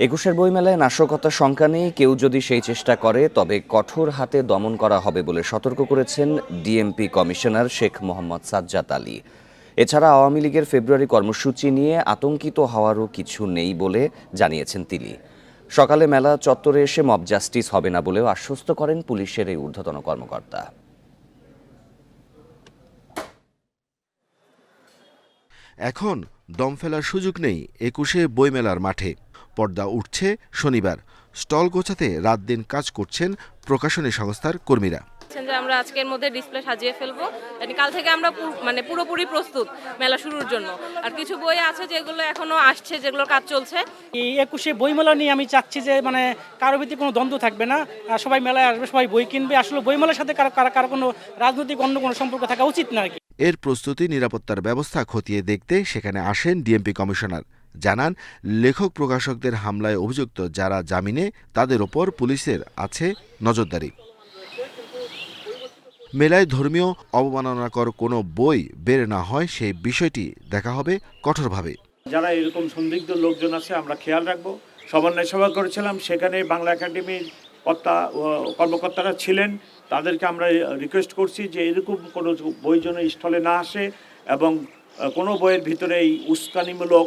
একুশের বইমেলায় নাশকতার শঙ্কা নেই, কেউ যদি সেই চেষ্টা করে, তবে কঠোর হাতে দমন করা হবে বলে সতর্ক করেছেন ডিএমপি কমিশনার শেখ মোহাম্মদ সাজ্জাদ আলী। এছাড়া আওয়ামী লীগের ফেব্রুয়ারি কর্মসূচি নিয়ে আতঙ্কিত হওয়ারও কিছু নেই বলে জানিয়েছেন তিনি। সকালে মেলা চত্বরে এসে মব জাস্টিস হবে না বলেও আশ্বস্ত করেন পুলিশের এই ঊর্ধ্বতন কর্মকর্তা। এখন দম ফেলার সুযোগ নেই একুশে বইমেলার মাঠে। পর্দা উঠছে শনিবার। স্টল গোছাতে রাত দিন কাজ করছেন প্রকাশনী সংস্থার কর্মীরা। যে আমরা আজকের মধ্যে ডিসপ্লে সাজিয়ে ফেলব। মানে কাল থেকে আমরা মানে পুরোপুরি প্রস্তুত মেলা শুরুর জন্য। আর কিছু বই আছে যেগুলো এখনও আসছে যেগুলোর কাজ চলছে। এই একুশে বইমেলা নিয়ে আমি চাচ্ছি যে মানে কারও ভিত্তি কোনো দ্বন্দ্ব থাকবে না। আর সবাই মেলায় আসবে সবাই বই কিনবে। আসলে বইমেলার সাথে কারও কারও কারও কোনো রাজনৈতিক অন্য কোনো সম্পর্ক থাকা উচিত না আর কি। এর প্রস্তুতি নিরাপত্তার ব্যবস্থা খতিয়ে দেখতে সেখানে আসেন ডিএমপি কমিশনার। জানান, লেখক প্রকাশকদের হামলায় অভিযুক্ত যারা জামিনে, তাদের ওপর পুলিশের আছে নজরদারি। মেলায় ধর্মীয় অবমাননাকর কোনো বই বের না হয়, সেই বিষয়টি দেখা হবে কঠোরভাবে। যারা এরকম সন্দিগ্ধ লোকজন আছে, আমরা খেয়াল রাখব। সমন্বয় সভা করেছিলাম, সেখানে বাংলা একাডেমির কর্তা কর্মকর্তারা ছিলেন। তাদেরকে আমরা রিকোয়েস্ট করছি যে এরকম কোনো বই যেন স্থলে না আসে এবং কোনো বইয়ের ভিতরে এই উস্কানিমূলক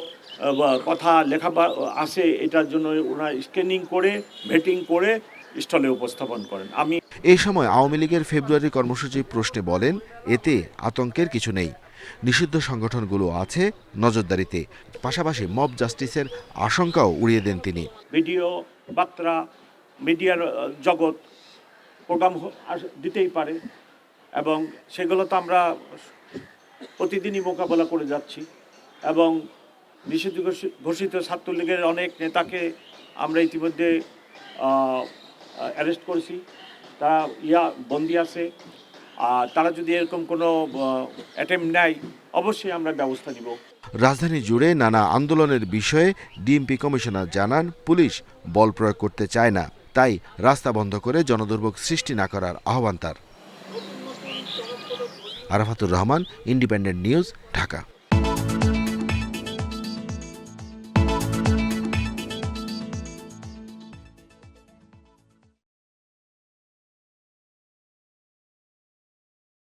কথা লেখা বা- আসে এটার জন্য ওনারা স্ক্যানিং করে ভেটিং করে স্টলে উপস্থাপন করেন। আমি এই সময় আওয়ামী লীগের ফেব্রুয়ারি কর্মসূচি প্রশ্নে বলেন এতে আতঙ্কের কিছু নেই। নিষিদ্ধ সংগঠনগুলো আছে নজরদারিতে। পাশাপাশি মব জাস্টিসের আশঙ্কাও উড়িয়ে দেন তিনি। ভিডিও বার্তা মিডিয়ার জগৎ প্রোগ্রাম দিতেই পারে এবং সেগুলো তো আমরা প্রতিদিনই মোকাবেলা করে যাচ্ছি এবং নিষিদ্ধ ঘোষিত ছাত্রলীগের অনেক নেতাকে আমরা ইতিমধ্যে অ্যারেস্ট করেছি। তারা ইয়া বন্দি আছে। আর তারা যদি এরকম কোনো অ্যাটেম্প নেয়, অবশ্যই আমরা ব্যবস্থা নিব। রাজধানী জুড়ে নানা আন্দোলনের বিষয়ে ডিএমপি কমিশনার জানান, পুলিশ বল প্রয়োগ করতে চায় না। তাই রাস্তা বন্ধ করে জনদুর্ভোগ সৃষ্টি না করার আহ্বান তার। Arafatur Rahman, Independent News, Dhaka.